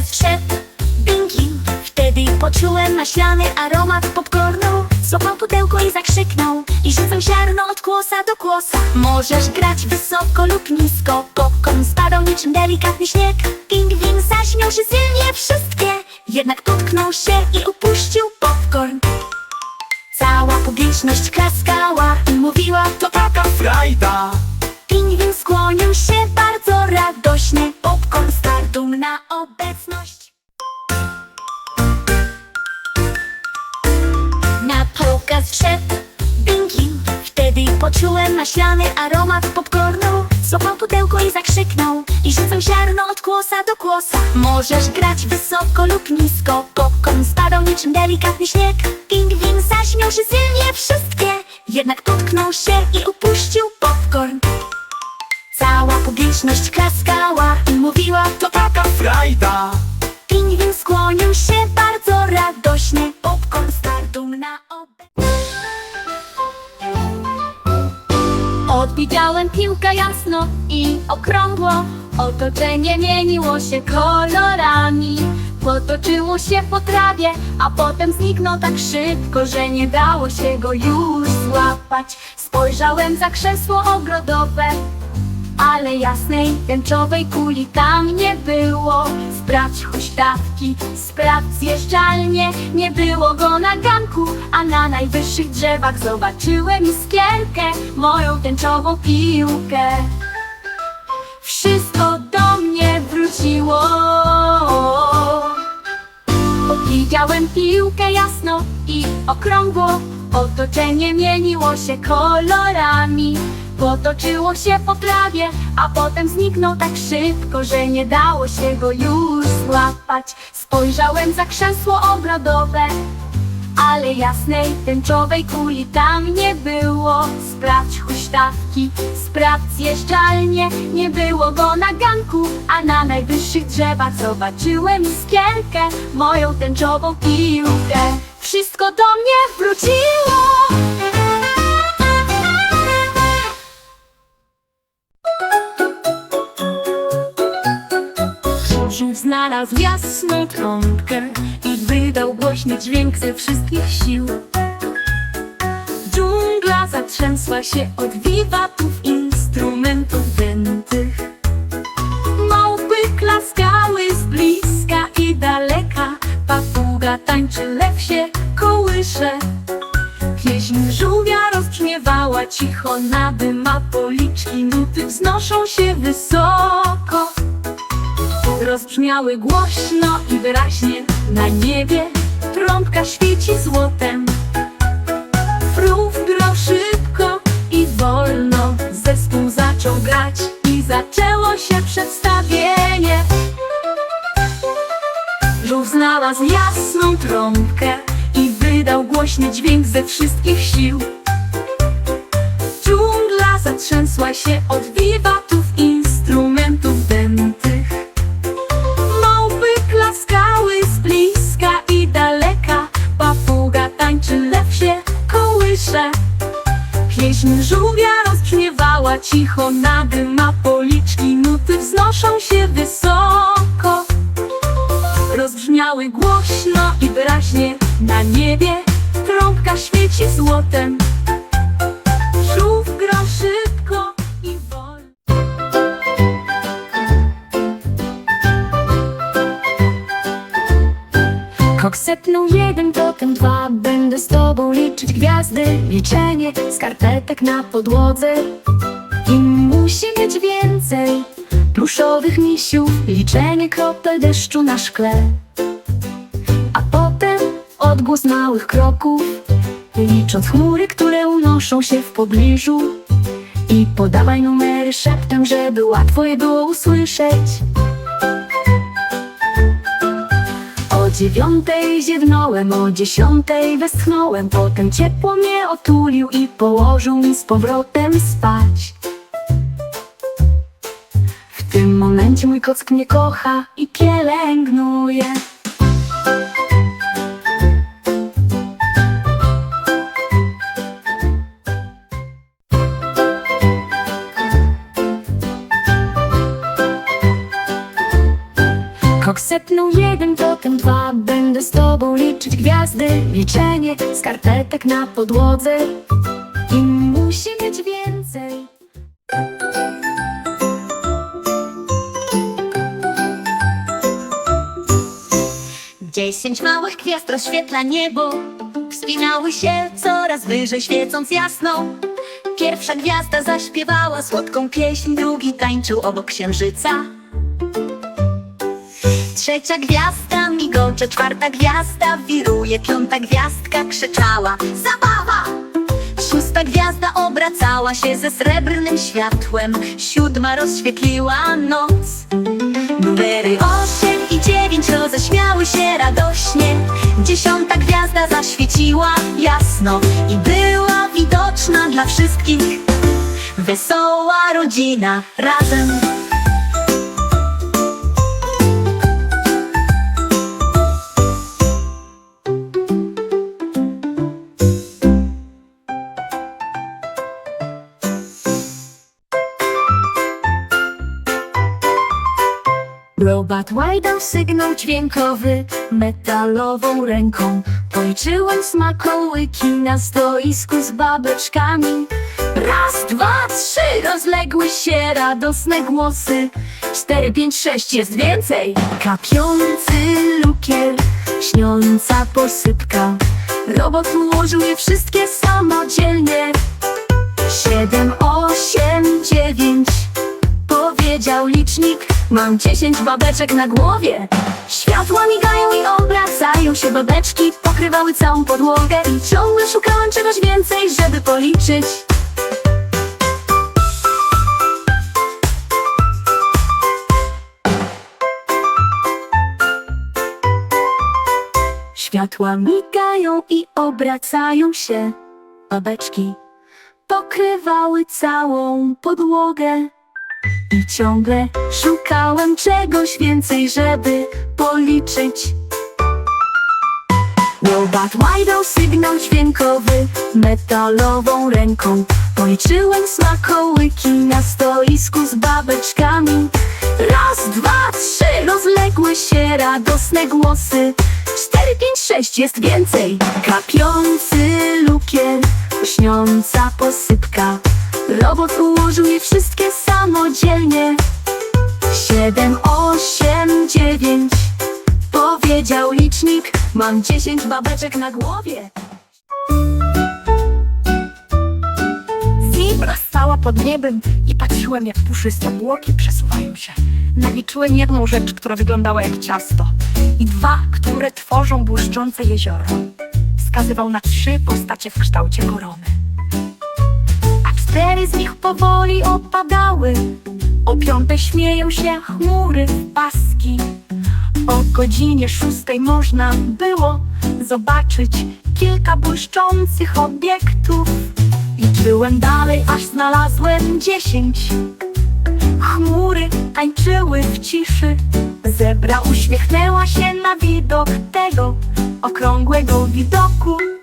pokaz wszedł Binki Wtedy poczułem maślany aromat popcornu. Złapał pudełko i zakrzyknął I rzucał ziarno od kłosa do kłosa. Możesz grać wysoko lub nisko. Popcorn spadał niczym delikatny śnieg. Pingwin zaśmiał się silnie wszystkie. Jednak potknął się i upuścił popcorn. Cała publiczność klaskała i mówiła To taka frajda. Pingwin skłonił się bardzo radośnie. Popcorn startu na obecność. Na pokaz wszedł Pinki Wtedy poczułem maślany aromat popcornu. Złapał pudełko i zakrzyknął I rzucał ziarno od kłosa do kłosa. Możesz grać wysoko lub nisko. Popcorn spadał niczym delikatny śnieg. Pingwin zaśmiał się silnie wszystkie. Jednak potknął się i upuścił popcorn Cała publiczność klaskała i mówiła To taka frajda. Pingwin skłonił się bardzo radośnie. Popcorn startu na obecność Odbiegałem piłkę jasno i okrągło. Otoczenie mieniło się kolorami. Potoczyło się po trawie, a potem zniknął tak szybko, że nie dało się go już złapać. Spojrzałem za krzesło ogrodowe ale jasnej, tęczowej kuli tam nie było. Sprawdź huśtawki, sprawdź zjeżdżalnię Nie było go na ganku, a na najwyższych drzewach Zobaczyłem iskierkę, moją tęczową piłkę. Wszystko do mnie wróciło. Widziałem piłkę jasno i okrągło. Otoczenie mieniło się kolorami Potoczyło się po trawie, a potem zniknął tak szybko, że nie dało się go już złapać. Spojrzałem za krzesło ogrodowe ale jasnej, tęczowej kuli tam nie było. Sprawdź huśtawki, sprawdź zjeżdżalnię Nie było go na ganku, a na najwyższych drzewach Zobaczyłem iskierkę, moją tęczową piłkę. Wszystko do mnie wróciło znalazł jasną trąbkę i wydał głośny dźwięk ze wszystkich sił. Dżungla zatrzęsła się od wiwatów instrumentów dętych. Małpy klaskały z bliska i daleka, papuga tańczy, lew się kołysze. Pieśń żółwia rozbrzmiewała cicho, nadyma policzki, nuty wznoszą się wysoko. Rozbrzmiały głośno i wyraźnie. Na niebie Trąbka świeci złotem. Frów gro szybko i wolno. Zespół zaczął grać i zaczęło się przedstawienie. Żółw znalazł jasną trąbkę I wydał głośny dźwięk ze wszystkich sił. Dżungla zatrzęsła się od wiwatów instrumentów kołysze Pieśń żółwia rozbrzmiewała cicho Nadyma policzki, nuty wznoszą się wysoko. Rozbrzmiały głośno i wyraźnie. Na niebie Trąbka świeci złotem Kok setnął jeden, potem dwa Będę z tobą liczyć gwiazdy Liczenie skarpetek na podłodze. I musi być więcej Pluszowych misiów Liczenie kropel deszczu na szkle. A potem odgłos małych kroków Licząc chmury, które unoszą się w pobliżu. I podawaj numery szeptem, żeby łatwo je było usłyszeć dziewiątej ziewnąłem, o dziesiątej westchnąłem. Potem ciepło mnie otulił i położył mi z powrotem spać. W tym momencie mój kock mnie kocha i pielęgnuje Kok Jak setną jeden, potem dwa Będę z tobą liczyć gwiazdy. Liczenie skarpetek na podłodze. I musi być więcej. Dziesięć małych gwiazd rozświetla niebo. Wspinały się coraz wyżej, świecąc jasno. Pierwsza gwiazda zaśpiewała słodką pieśń Drugi tańczył obok księżyca Trzecia gwiazda migocze, czwarta gwiazda wiruje Piąta gwiazdka krzyczała Zabawa! Szósta gwiazda obracała się ze srebrnym światłem Siódma rozświetliła noc. Numery osiem i dziewięć roześmiały się radośnie Dziesiąta gwiazda zaświeciła jasno I była widoczna dla wszystkich. Wesoła rodzina razem Robot łajdał sygnał dźwiękowy metalową ręką. Policzyłem smakołyki na stoisku z babeczkami. Raz, dwa, trzy, rozległy się radosne głosy. Cztery, pięć, sześć, jest więcej. Kapiący lukier, śniąca posypka. Robot ułożył je wszystkie samodzielnie. Siedem, osiem, dziewięć. Powiedział licznik, mam dziesięć babeczek na głowie. Światła migają i obracają się. Babeczki Pokrywały całą podłogę I ciągle szukałem czegoś więcej, żeby policzyć. Światła migają i obracają się. Babeczki pokrywały całą podłogę i ciągle szukałem czegoś więcej, żeby policzyć. Robot łajdał sygnał dźwiękowy metalową ręką. Policzyłem smakołyki na stoisku z babeczkami. Raz, dwa, trzy, rozległy się radosne głosy. Cztery, pięć, sześć, jest więcej. Kapiący lukier, śniąca posypka. Robot ułożył je wszystkie samodzielnie. Siedem, osiem, dziewięć. Powiedział licznik, mam dziesięć babeczek na głowie. Zebra stała pod niebem i patrzyłem, jak puszyste błoki przesuwają się. Naliczyłem jedną rzecz, która wyglądała jak ciasto i dwa, które tworzą błyszczące jezioro. Wskazywał na trzy postacie w kształcie korony. Cztery z nich powoli opadały. O piątej śmieją się chmury w paski. O godzinie szóstej można było zobaczyć kilka błyszczących obiektów. Liczyłem dalej, aż znalazłem dziesięć. Chmury tańczyły w ciszy. Zebra uśmiechnęła się na widok tego okrągłego widoku.